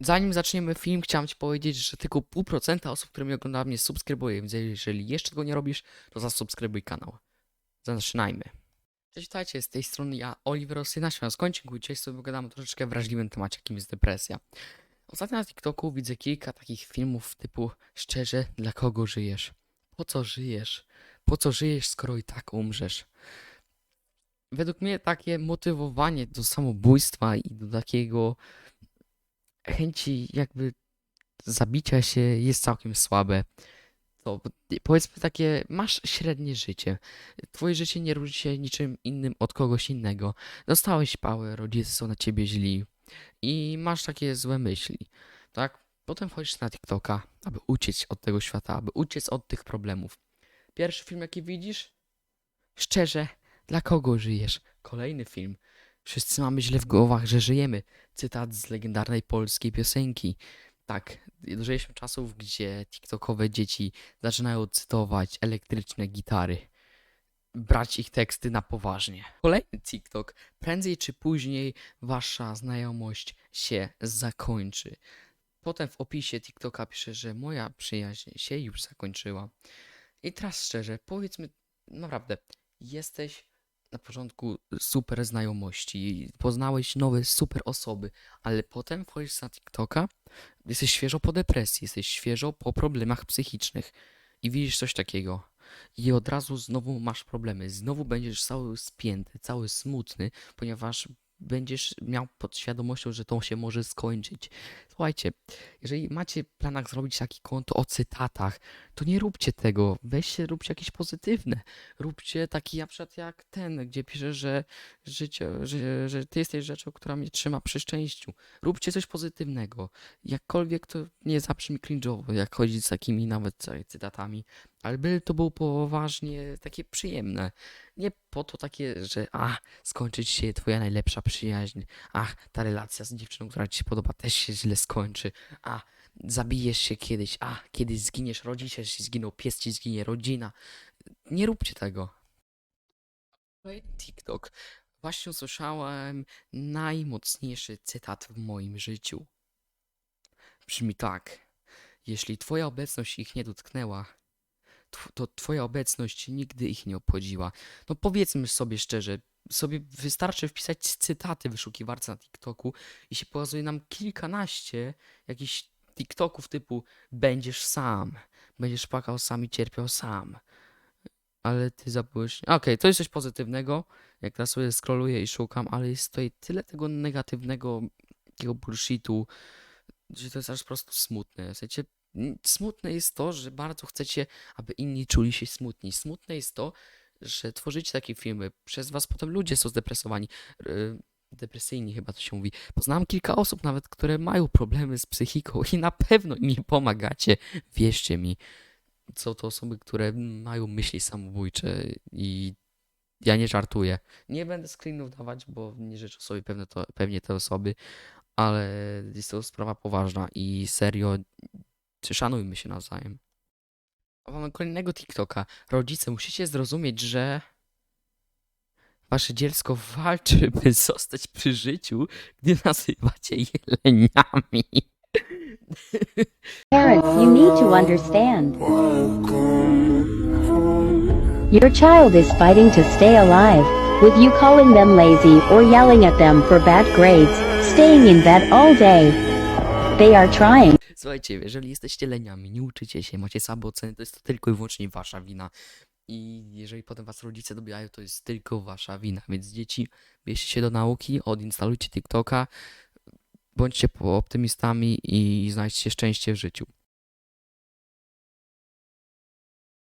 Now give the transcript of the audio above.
Zanim zaczniemy film, chciałem Ci powiedzieć, że tylko pół procenta osób, które mnie oglądają, mnie subskrybuje, więc jeżeli jeszcze tego nie robisz, to zasubskrybuj kanał. Zaczynajmy. Cześć, witajcie, z tej strony ja, Oliver Rosyna, się skończył, dzisiaj sobie pogadamy o troszeczkę wrażliwym temacie, jakim jest depresja. Ostatnio na TikToku widzę kilka takich filmów typu Szczerze, dla kogo żyjesz? Po co żyjesz? Po co żyjesz, skoro i tak umrzesz? Według mnie takie motywowanie do samobójstwa i do takiego chęci jakby zabicia się jest całkiem słabe. To powiedzmy takie, masz średnie życie. Twoje życie nie różni się niczym innym od kogoś innego. Dostałeś pałę, rodzice są na ciebie źli i masz takie złe myśli, tak? Potem wchodzisz na TikToka, aby uciec od tego świata, aby uciec od tych problemów. Pierwszy film, jaki widzisz? Szczerze, dla kogo żyjesz? Kolejny film. Wszyscy mamy źle w głowach, że żyjemy. Cytat z legendarnej polskiej piosenki. Tak, dożyliśmy czasów, gdzie TikTokowe dzieci zaczynają cytować elektryczne gitary. Brać ich teksty na poważnie. Kolejny TikTok. Prędzej czy później wasza znajomość się zakończy. Potem w opisie TikToka pisze, że moja przyjaźń się już zakończyła. I teraz szczerze, powiedzmy, naprawdę, jesteś na początku super znajomości, poznałeś nowe super osoby, ale potem wchodzisz na TikToka, jesteś świeżo po depresji, jesteś świeżo po problemach psychicznych i widzisz coś takiego. I od razu znowu masz problemy, znowu będziesz cały spięty, cały smutny, ponieważ będziesz miał pod świadomością, że to się może skończyć. Słuchajcie, jeżeli macie planach zrobić taki konto o cytatach, to nie róbcie tego. Weźcie, róbcie jakieś pozytywne. Róbcie taki na przykład jak ten, gdzie pisze, że, życie, że, że ty jesteś rzeczą, która mnie trzyma przy szczęściu. Róbcie coś pozytywnego. Jakkolwiek to nie zabrzmi cringe'owo, jak chodzić z takimi nawet e, cytatami, ale by to było poważnie takie przyjemne. Nie po to takie, że a, skończyć się twoja najlepsza przyjaźń, ach, ta relacja z dziewczyną, która ci się podoba, też się źle skończy, a, zabijesz się kiedyś, a, kiedyś zginiesz, rodzice ci zginą, pies ci zginie, rodzina. Nie róbcie tego. TikTok. Właśnie usłyszałem najmocniejszy cytat w moim życiu. Brzmi tak. Jeśli twoja obecność ich nie dotknęła, to twoja obecność nigdy ich nie obchodziła. No powiedzmy sobie szczerze, sobie wystarczy wpisać cytaty w wyszukiwarce na TikToku i się pokazuje nam kilkanaście jakichś TikToków typu będziesz sam, będziesz płakał sam i cierpiał sam. Ale ty zabyłeś... Okej, to jest coś pozytywnego, jak teraz sobie scrolluję i szukam, ale jest tutaj tyle tego negatywnego, takiego bullshitu, że to jest aż po prostu smutne. W smutne jest to, że bardzo chcecie, aby inni czuli się smutni. Smutne jest to, że tworzycie takie filmy, przez was potem ludzie są zdepresowani, depresyjni chyba to się mówi. Poznałem kilka osób nawet, które mają problemy z psychiką i na pewno im nie pomagacie, wierzcie mi. Są to osoby, które mają myśli samobójcze i ja nie żartuję. Nie będę screenów dawać, bo nie życzę sobie pewne to, pewnie te osoby, ale jest to sprawa poważna i serio, szanujmy się nawzajem. Mamy kolejnego TikToka. Rodzice, musicie zrozumieć, że wasze dziecko walczy, by zostać przy życiu, gdy nazywacie je jeleniami. Parents, you need to understand. Your child is fighting to stay alive, with you calling them lazy or yelling at them for bad grades, staying in bed all day. They are trying. Słuchajcie, jeżeli jesteście leniami, nie uczycie się, macie słabe oceny, to jest to tylko i wyłącznie wasza wina. I jeżeli potem was rodzice dobijają, to jest tylko wasza wina. Więc dzieci, bierzcie się do nauki, odinstalujcie TikToka, bądźcie optymistami i znajdźcie szczęście w życiu.